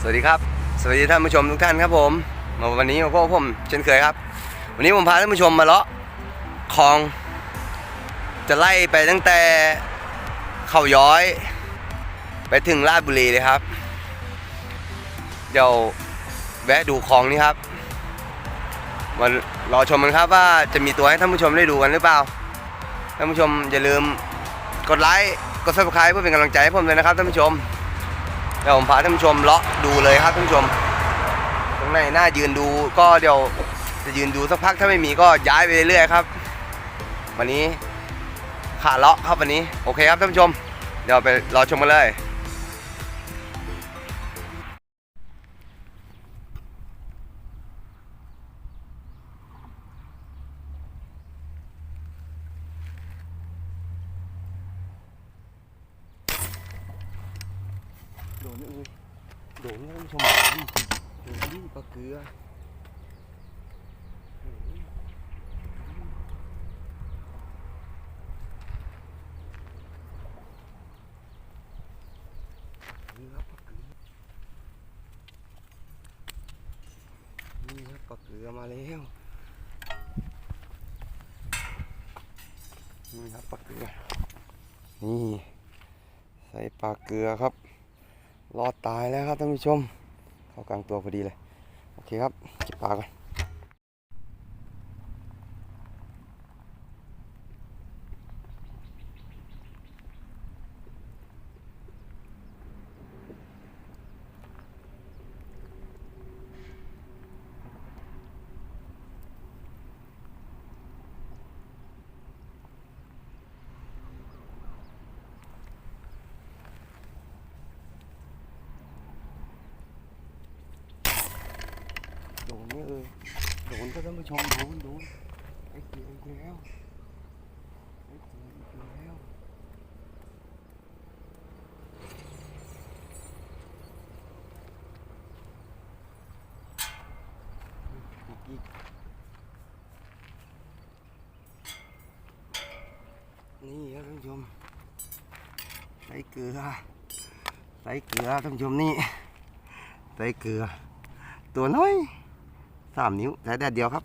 สวัสดีครับ สวัสดีท่านผู้ชมทุกท่านครับผมมาวันนี้มาพบกับผมเช่นเคยครับ วันนี้ผมพาท่านผู้ชมมาเลาะคลอง จะไล่ไปตั้งแต่เขาย้อย ไปถึงราชบุรีเลยครับ เดี๋ยวแวะดูคลองนี้ครับมารอชมกันครับว่าจะมีตัวให้ท่านผู้ชมได้ดูกันหรือเปล่าท่านผู้ชมอย่าลืมกดไลค์กด subscribe เพื่อเป็นกำลังใจให้ผมเลยนะครับท่านผู้ชม ดี๋ยวผมพาท่านผู้ชมเลาะดูเลยครับท่านผู้ชมตรงไหนน่ายืนดูก็เดี๋ยวจะยืนดูสักพักถ้าไม่มีก็ย้ายไปเรื่อยๆครับ วันนี้ขาเลาะครับวันนี้โอเคครับท่านผู้ชม เดี๋ยวไปรอชมกันเลย ดนนี่ปลาเกลือนี่ครับปลาเกลือนี่ครับปลาเกลือมาแล้วนี่ครับปลาเกลือนี่ใส่ปลาเกลือครับ รอดตายแล้วครับท่านผู้ชม เข้ากลางตัวพอดีเลย โอเคครับเก็บปลาก่อน โดนนี่เลยโดนก็ท่านผู้ชมโดนโดนไอ้เกียอีกแล้วไอ้เกียอีกแล้วอีกอีกนี่ครับท่านผู้ชมใส่เกลือใส่เกลือท่านผู้ชมนี่ใส่เกลือตัวน้อย สามนิ้วใช้แดดเดียวครับ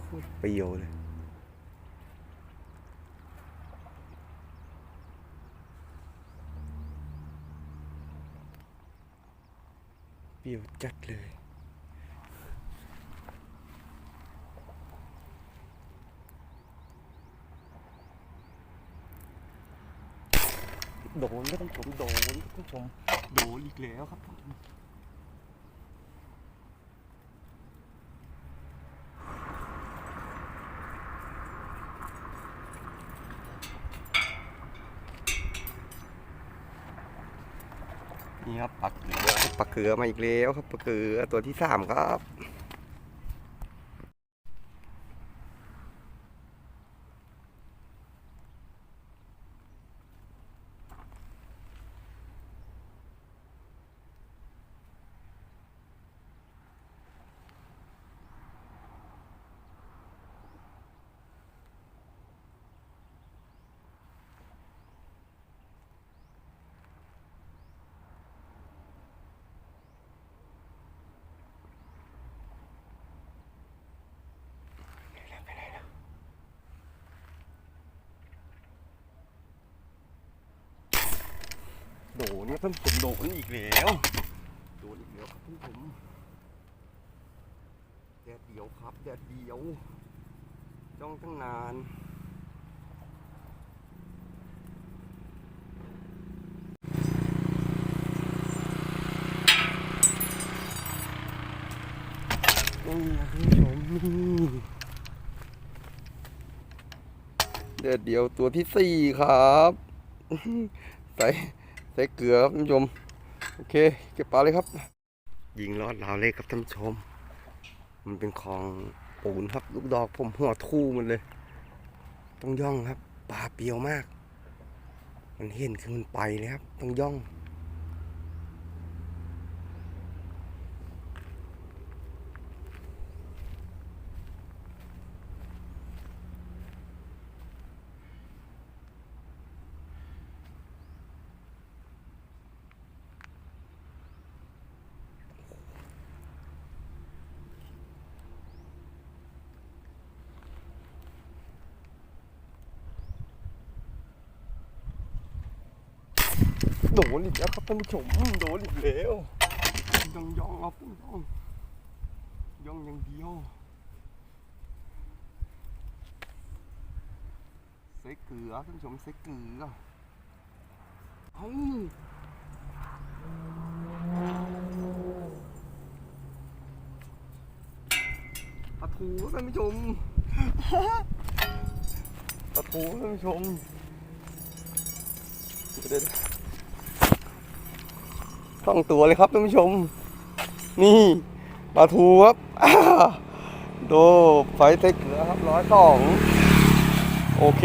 โคตรเปรี้ยวเลย เปรียวจัดเลยโดนก็ต้องชมโดนก็ต้องชมโดนอีกแล้วครับ นี่ครับปลาเกลือปลาเกลือมาอีกแล้วครับปลาเกลือตัวที่สามครับ โดนเนี่ยท่านผมโดนอีกแล้วโดนอีกแล้วครับท่านผมแดดเดียวครับแดดเดียวจ้องตั้งนานนี่นะท่านผู้ชมนี่แดดเดียวตัวที่สี่ครับใส่ ใส่เกลือครับท่านผู้ชม โอเค เก็บปลาเลยครับ ยิงลอดราวเล็กครับท่านผู้ชม มันเป็นของปูนครับ ลูกดอกผมหัวทู่มันเลย ต้องย่องครับ ปลาเปียวมาก มันเห็นคือมันไปเลยครับ ต้องย่อง โดนอีกแล้วครับท่านผู้ชมโดนอีกแล้วยองย่องครับยองยองอย่างเดียวใส่เกลือท่านผู้ชมใส่เกลือเอ้าปลาทูท่านผู้ชมปลาทูท่านผู้ชมเดี๋ยว ๆต้องตัวเลยครับท่านผู้ชม นี่ปลาทูครับโดไฟเทคเกลือครับร้อยสองโอเค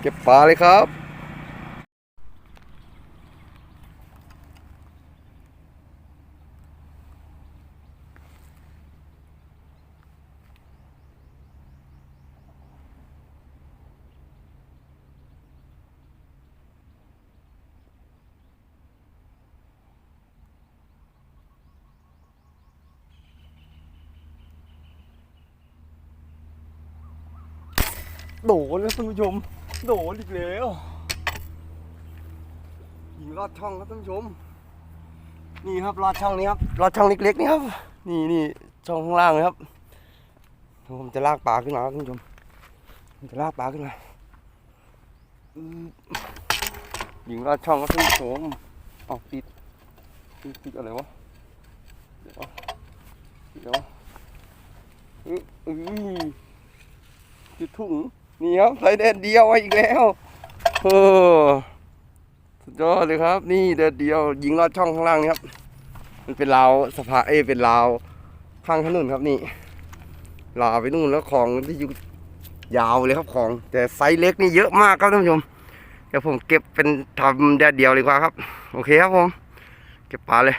เก็บปลาเลยครับ โดนแล้วท่านผู้ชม โดนอีกแล้วยิงลอดช่องครับท่านผู้ชม นี่ครับลอดช่องนี้ครับลอดช่องเล็กๆนี่ครับ นี่นี่ช่องข้างล่างเลยครับผมจะลากปลาขึ้นมาครับท่านผู้ชมผมจะลากปลาขึ้นมายิงลอดช่องครับท่านผู้ชมออติดติดติดอะไรวะเดี๋ยวเดี๋ยวอืออือติดถุง นี่ครับใส่แดดเดียวอีกแล้วเออสุดยอดเลยครับ นี่แดดเดียวยิงลอดช่องข้างล่างนี่ครับ มันเป็นราวสะพานเอเป็นราวข้างถนนครับนี่ลาวไปนู่นแล้วของที่อยู่ยาวเลยครับของ แต่ไซส์เล็กนี่เยอะมากครับท่านผู้ชมเดี๋ยวผมเก็บเป็นทำแดดเดียวเลยกว่าครับ โอเคครับผม เก็บปลาเลย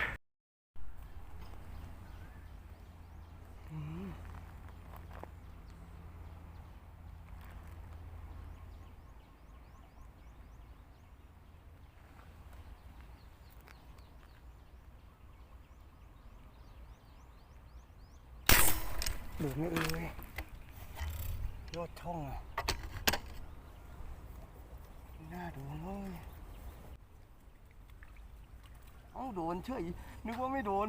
ดูไม่เอ้ยยอดช่องอะน่าดูเลยเอ้าโดนเฉยนึกว่าไม่โดน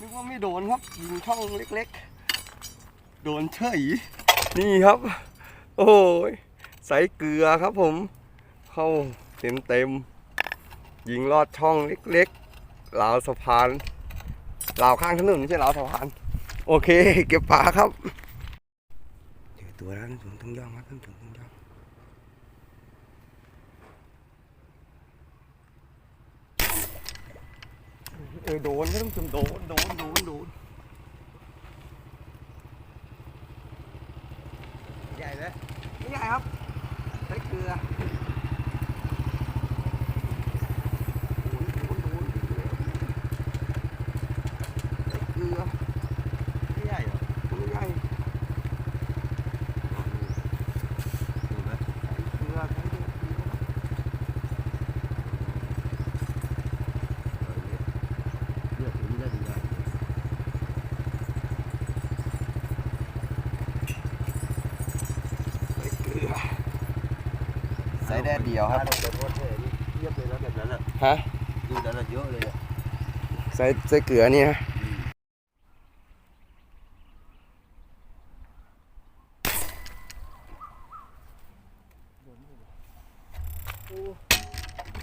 นึกว่าไม่โดนครับยิงช่องเล็กๆ โดนเฉยนี่ครับ โอ้ยใส่เกลือครับผม เข้าเต็มเต็มๆ ยิงลอดช่องเล็กๆราวสะพานราวข้างถนนไม่ใช่ราวสะพาน โอเค เก็บปลาครับเจอตัวแล้วท่านผมต้องย่องครับท่านผู้ชมต้องย่องเออโดนครับท่านผู้ชมโดนโดนโดนโดนใหญ่ไหมไม่ใหญ่ครับใช้เกลือ เกลือไม่ใหญ่เหรอไม่ใหญ่เกลือใช้เกลือ ใส่เกลือ ใส่แดดเดียวครับเยียบเลยนะแบบนั้นอะฮะดูนั้นอะเยอะเลยอะใส่ใส่เกลือนี่นะ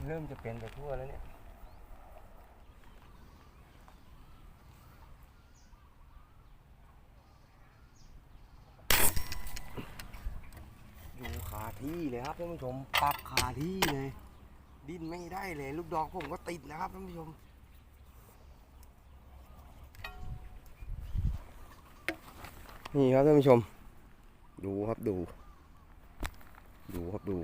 เริ่มจะเป็นไปทั่วแล้วเนี่ย ที่เลยครับท่านผู้ชมปักขาที่เลย ดิ้นไม่ได้เลย ลูกดอกผมก็ติดนะครับท่านผู้ชมนี่ครับท่านผู้ชม ดูครับดู ดูครับดู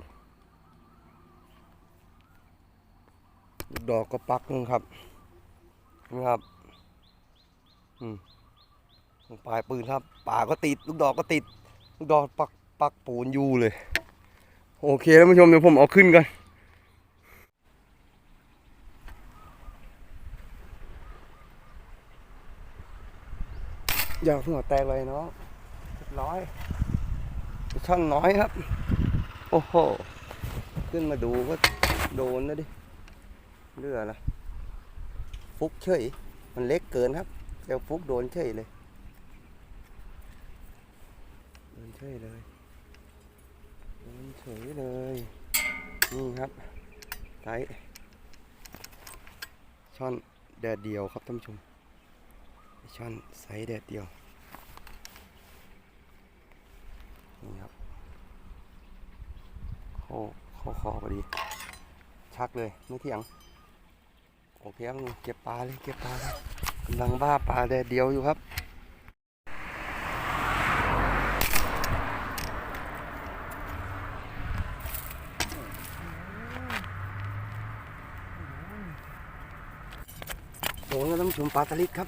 ลูกดอกก็ปักนึงครับนี่ครับ อืมปลายปืนครับป่าก็ติด ลูกดอกก็ติด ลูกดอกปักปักปูนอยู่เลย โอเคท่านผู้ชมเดี๋ยวผมเอาขึ้นกันอย่าหัวแตกเลยเนาะร้อยช่อนน้อยครับ โอ้โห ขึ้นมาดูก็โดนนะดิเรือละฟุกเฉยมันเล็กเกินครับเดี๋ยวฟุกโดนเฉยเลยโดนเฉยเลย เฉยเลย นี่ครับไซช่อนแดดเดียวครับท่านผู้ชม ช่อนไซส์แดดเดียว นี่ครับโคโคคอพอดี ชักเลยไม่เถียง โอเคครับเก็บปลาเลยเก็บปลาเลยกำลังบ้าปลาแดดเดียวอยู่ครับ โดนก็ต้องชมปลาสลิดครับ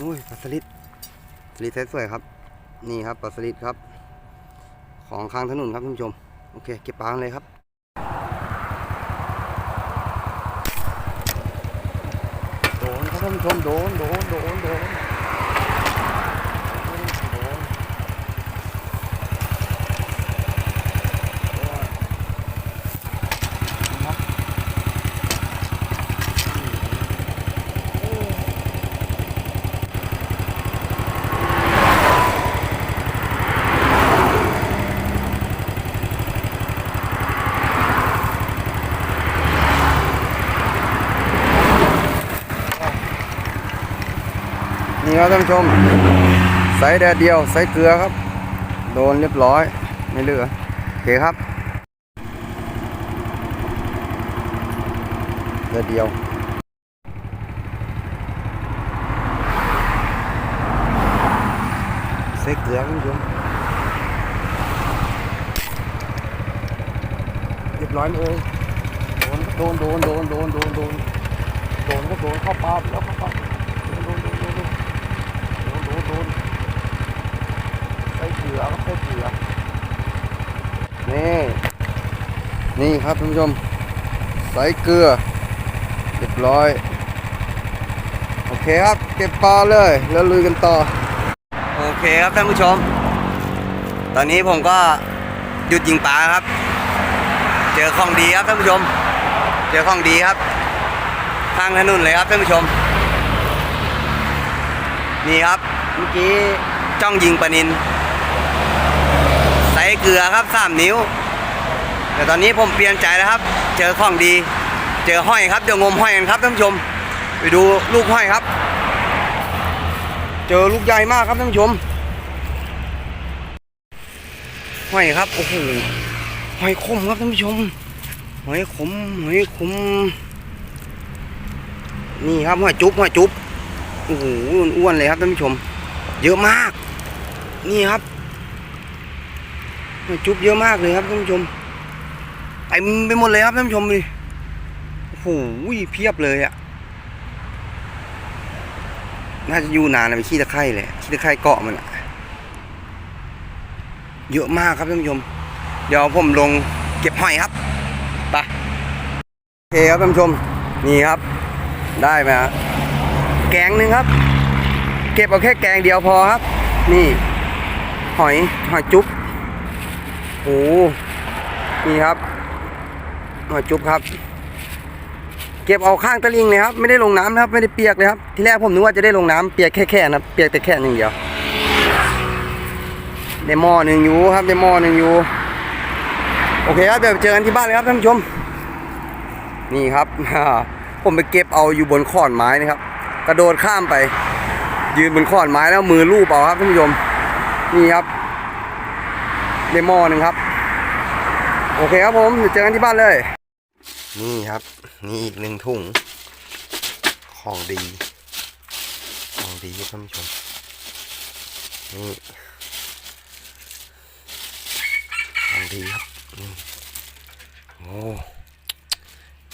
นุ้ยปลาสลิดสลิดสวยครับ นี่ครับปลาสลิดครับ ของข้างถนนครับท่านผู้ชม โอเค เก็บปลาเลยครับโดนครับท่านผู้ชมโดนโดนโดนโดน โดนครับ นี่ ครับท่านผู้ชมใส่แดดเดียวใส่เกลือครับ โดนเรียบร้อยไม่เหลือโอเคครับแดดเดียวใส่เกลือครับท่านผู้ชมเรียบร้อยเลยโดนโดนโดนโดนโดนโดนโดนโดนก็โดนเข้าปาแล้วเข้าปาก โดนโดนโดนโดนโดนโดนโดน ลือครับเกลือนี่ นี่ครับท่านผู้ชม ใส่เกลือ เรียบร้อย โอเคครับ เก็บปลาเลย แล้วลุยกันต่อ โอเคครับท่านผู้ชม ตอนนี้ผมก็หยุดยิงปลาครับ เจอของดีครับท่านผู้ชม เจอของดีครับข้างถนนเลยครับท่านผู้ชม นี่ครับเมื่อกี้จ้องยิงปลานิน เกลือครับสามนิ้ว แต่ตอนนี้ผมเปลี่ยนใจแล้วครับ เจอของดี เจอห้อยครับเดี๋ยวงมห้อยกันครับท่านผู้ชม ไปดูลูกห้อยครับ เจอลูกใหญ่มากครับท่านผู้ชมห้อยครับโอ้โหหอยคมครับท่านผู้ชมหอยขมหอยขมนี่ครับหอยจุ๊บหอยจุ๊บโอ้โหอ้วนๆเลยครับท่านผู้ชม เยอะมาก นี่ครับ จุ๊บเยอะมากเลยครับท่านผู้ชมเต็มไปหมดเลยครับท่านผู้ชมดิโอ้โหเพียบเลยอะน่าจะอยู่นานนะไปขี้ตะไคร่เลยขี้ตะไคร่เกาะมันอะเยอะมากครับท่านผู้ชม เดี๋ยวผมลงเก็บหอยครับไปโอเคครับท่านผู้ชมนี่ครับ ได้ไหมฮะแกงหนึ่งครับ เก็บเอาแค่แกงเดียวพอครับ นี่ หอยหอยจุ๊บ โอ้นี่ครับหอยจุ๊บครับ เก็บเอาข้างตะลิงเลยครับ ไม่ได้ลงน้ำนะครับ ไม่ได้เปียกเลยครับ ที่แรกผมนึกว่าจะได้ลงน้ำเปียกแค่แค่นะเปียกแต่แค่หนึ่งเดียวได้หม้อหนึ่งอยู่ครับได้หม้อหนึ่งอยู่ โอเคครับเดี๋ยวเจอกันที่บ้านเลยครับท่านผู้ชม นี่ครับ ผมไปเก็บเอาอยู่บนขอนไม้นะครับ กระโดดข้ามไป ยืนบนขอนไม้แล้วมือลูบเอาครับท่านผู้ชม นี่ครับ ได้หม้อหนึ่งครับ โอเคครับผมเดี๋ยวเจอกันที่บ้านเลย นี่ครับ นี่อีกหนึ่งถุง ของดี ของดีท่านผู้ชม นี่ของดีครับนี่โอ้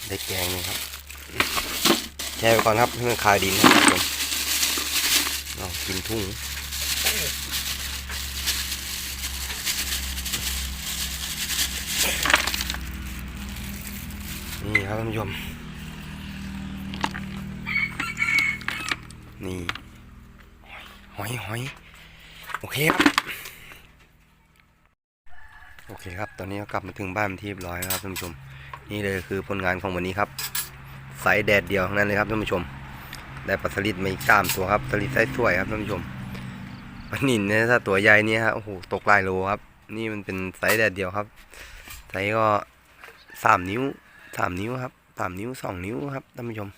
ได้แกงเลยครับแช่ไปก่อนครับให้มันคายดินนะครับผมเอากินทุ่ง นี่ครับท่านผู้ชม นี่ หอย หอย โอเคครับ โอเคครับ ตอนนี้ก็กลับมาถึงบ้านที่เรียบร้อยแล้วครับท่านผู้ชม นี่เลยคือผลงานของวันนี้ครับไซส์แดดเดียวทั้งนั้นเลยครับท่านผู้ชม ได้ปลาสลิดมาอีกสามตัวครับ สลิดไส์สวยครับท่านผู้ชมปลานินเนี่ยถ้าตัวใหญ่เนี่ยฮะ โอ้โห ตกลายโลครับ นี่มันเป็นไซส์แดดเดียวครับ ไซส์ก็สามนิ้ว สามนิ้วครับสามนิ้วสองนิ้วครับท่านผู้ชม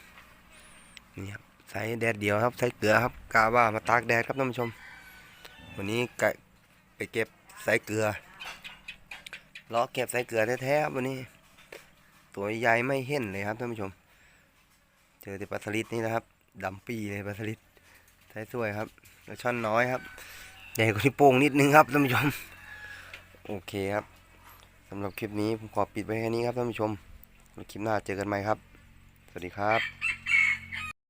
นี่ครับใส่แดดเดียวครับใส่เกลือครับกาว่ามาตากแดดครับท่านผู้ชม วันนี้กะไปเก็บใส่เกลือล้อเก็บใส่เกลือแท้ๆครับวันนี้ ตัวใหญ่ไม่เห็นเลยครับท่านผู้ชม เจอแต่ปลาสลิดนี่นะครับดำปีเลยปลาสลิดใส่สวยครับแล้วช่อนน้อยครับใหญ่กว่าที่โป่งนิดนึงครับท่านผู้ชม โอเคครับสำหรับคลิปนี้ผมขอปิดไว้แค่นี้ครับท่านผู้ชม คลิปหน้าเจอกันไหมครับ สวัสดีครับ